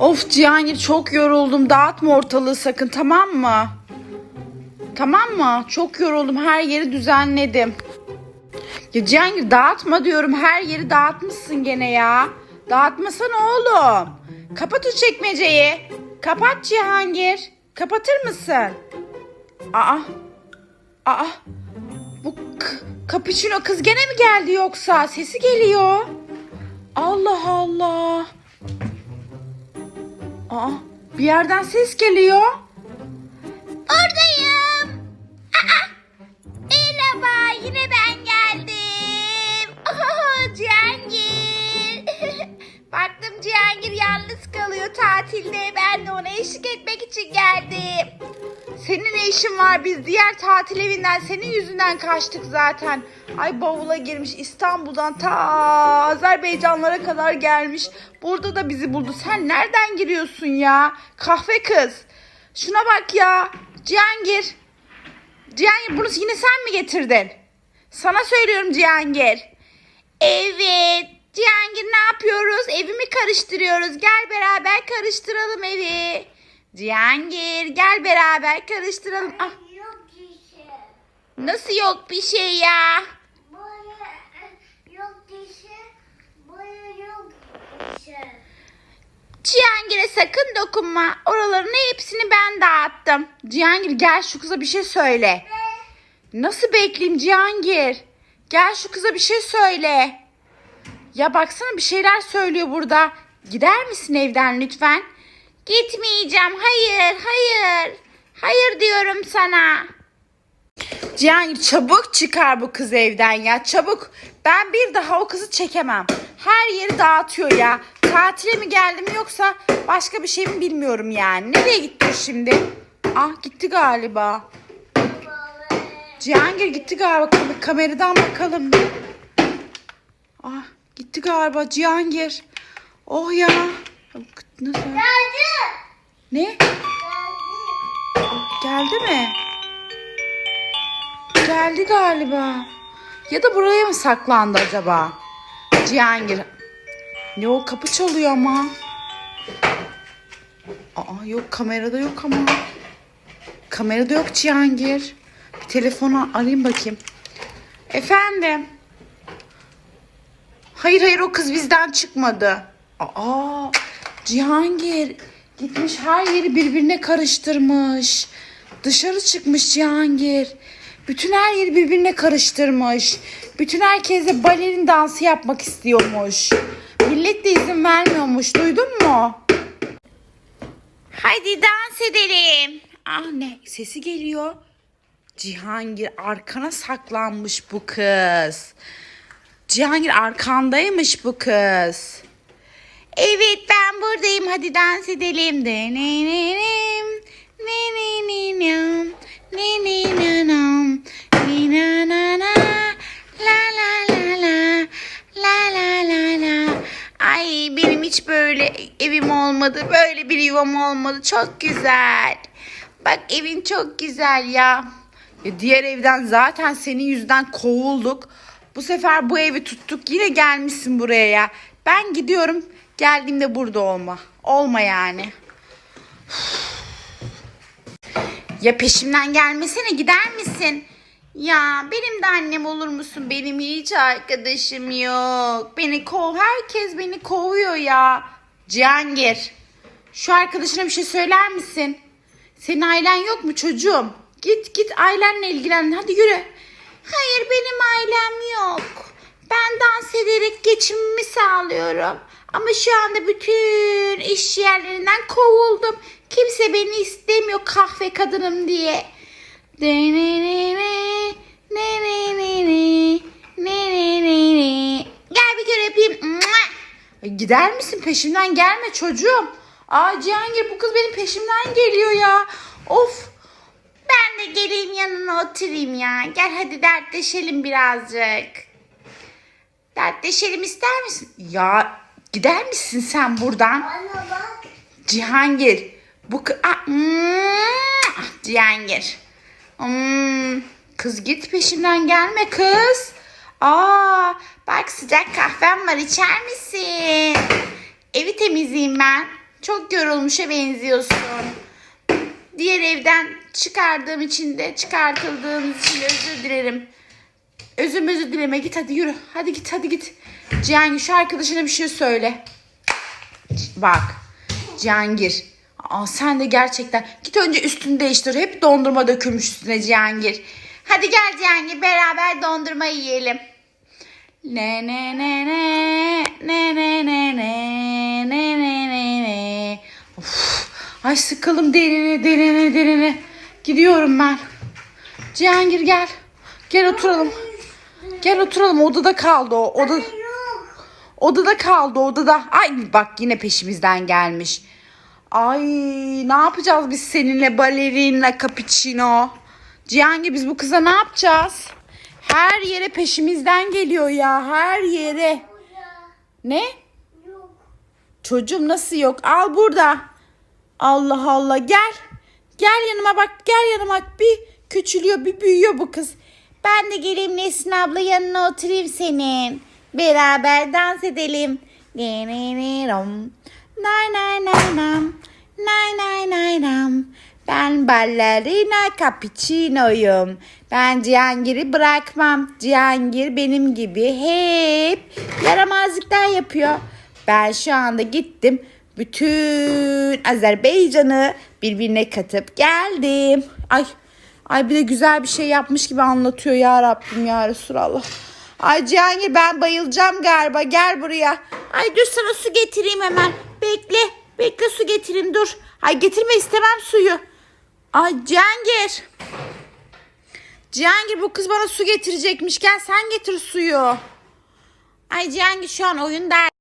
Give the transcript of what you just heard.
Of Cihangir çok yoruldum. Dağıtma ortalığı sakın tamam mı? Tamam mı? Çok yoruldum. Her yeri düzenledim. Ya Cihangir dağıtma diyorum. Her yeri dağıtmışsın gene ya. Dağıtmasana oğlum. Kapat o çekmeceyi. Kapat Cihangir. Kapatır mısın? Aa. Aa. Bu k- cappuccino kız gene mi geldi yoksa? Sesi geliyor. Allah Allah. Aa, bir yerden ses geliyor. Oradayım. Merhaba yine ben geldim. Oh, Cihangir. Baktım Cihangir yalnız kalıyor tatilde. Ben de ona eşlik etmek için geldim. Senin ne işin var? Biz diğer tatil evinden senin yüzünden kaçtık zaten. Ay bavula girmiş İstanbul'dan ta Azerbaycanlara kadar gelmiş. Burada da bizi buldu. Sen nereden giriyorsun ya? Kahve kız. Şuna bak ya. Cihangir. Cihangir bunu yine sen mi getirdin? Sana söylüyorum Cihangir. Evet. Cihangir ne yapıyoruz? Evimi karıştırıyoruz. Gel beraber karıştıralım evi. Cihangir gel beraber karıştıralım. Ah, Yok dişi. Nasıl yok bir şey ya? Böyle yok dişi. Böyle yok dişi. Cihangir'e sakın dokunma. Oraların hepsini ben dağıttım. Cihangir gel şu kıza bir şey söyle. Nasıl bekleyeyim Cihangir? Gel şu kıza bir şey söyle. Ya baksana bir şeyler söylüyor burada. Gider misin evden lütfen? Gitmeyeceğim. Hayır, hayır. Hayır diyorum sana. Cihangir çabuk çıkar bu kız evden ya çabuk. Ben bir daha o kızı çekemem. Her yeri dağıtıyor ya. Tatile mi geldim yoksa başka bir şey mi bilmiyorum yani. Nereye gitti şimdi? Ah gitti galiba. Cihangir gitti galiba. Kam- Kameradan bakalım. Ah gitti galiba Cihangir. Oh ya. Nasıl? Geldi. Ne? Geldi. Geldi mi? Geldi galiba. Ya da buraya mı saklandı acaba? Cihangir. Ne o kapı çalıyor ama. Aa yok kamerada yok ama. Kamerada yok Cihangir. Bir telefonu arayayım bakayım. Efendim. Hayır hayır o kız bizden çıkmadı. Aa Cihangir gitmiş her yeri birbirine karıştırmış. Dışarı çıkmış Cihangir. Bütün her yeri birbirine karıştırmış. Bütün herkese balerin dansı yapmak istiyormuş. Millet de izin vermiyormuş. Duydun mu? Hadi dans edelim. Ah ne sesi geliyor. Cihangir arkana saklanmış bu kız. Cihangir arkandaymış bu kız. Evet ben buradayım. Hadi dans edelim. Denenenem. Nenenenem. Nenenenam. Ninanana. La la la la. La la la la. Ay benim hiç böyle evim olmadı. Böyle bir yuvam olmadı. Çok güzel. Bak evin çok güzel ya. Ya diğer evden zaten senin yüzünden kovulduk. Bu sefer bu evi tuttuk. Yine gelmişsin buraya ya. Ben gidiyorum. Geldiğimde burada olma. Olma yani. Ya peşimden gelmesene gider misin? Ya benim de annem olur musun? Benim hiç arkadaşım yok. Beni kov, herkes beni kovuyor ya. Cihangir. Şu arkadaşına bir şey söyler misin? Senin ailen yok mu çocuğum? Git git ailenle ilgilen. Hadi yürü. Hayır benim ailem yok. Ben dans ederek geçimimi sağlıyorum. Ama şu anda bütün iş yerlerinden kovuldum. Kimse beni istemiyor kahve kadınım diye. Gel bir kere! E, Gider misin? Peşimden gelme çocuğum. Aa Cihangir bu kız benim peşimden geliyor ya. Of. Ben de geleyim yanına oturayım ya. Gel hadi dertleşelim birazcık. Dertleşelim ister misin? Ya gider misin sen buradan? Bana bak. Cihangir. Bu kı- Aa, Hmm, Cihangir. Hmm, kız git peşimden gelme kız. Aa bak sıcak kahvem var içer misin? Evi temizleyeyim ben. Çok yorulmuşa benziyorsun. Diğer evden çıkardığım için de çıkartıldığımız için özür dilerim. Özür özür dileme git hadi yürü. Hadi git hadi git. Cihangir şu arkadaşına bir şey söyle. Bak Cihangir. Aa, sen de gerçekten git önce üstünü değiştir. Hep dondurma dökülmüş üstüne Cihangir. Hadi gel Cihangir beraber dondurma yiyelim. Ne ne ne ne ne ne ne ne ne ne ne ne. Of, ay sıkılım derine derine derine. Gidiyorum ben. Cihangir gel. Gel oturalım. Gel oturalım odada kaldı o. Oda, odada kaldı odada. Ay bak yine peşimizden gelmiş. Ay ne yapacağız biz seninle balerinle cappuccino? Cihangir biz bu kıza ne yapacağız? Her yere peşimizden geliyor ya her yere. Ne? yok. Çocuğum nasıl yok? Al burada. Allah Allah gel. Gel yanıma bak gel yanıma bir küçülüyor bir büyüyor bu kız. Ben de geleyim Nesin abla yanına oturayım senin. Beraber dans edelim. Nay nay nay nam. Nay nay nay nam. Ben ballerina cappuccino'yum. Ben Cihangir'i bırakmam. Cihangir benim gibi hep yaramazlıklar yapıyor. Ben şu anda gittim. Bütün Azerbaycan'ı birbirine katıp geldim. Ay ay bir de güzel bir şey yapmış gibi anlatıyor ya Rabbim ya Resulallah. Ay Cihangir ben bayılacağım galiba. Gel buraya. Ay dur sana su getireyim hemen. Bekle. Bekle su getireyim dur. Ay getirme istemem suyu. Ay Cihangir. Cihangir bu kız bana su getirecekmiş. Gel sen getir suyu. Ay Cihangir şu an oyun der.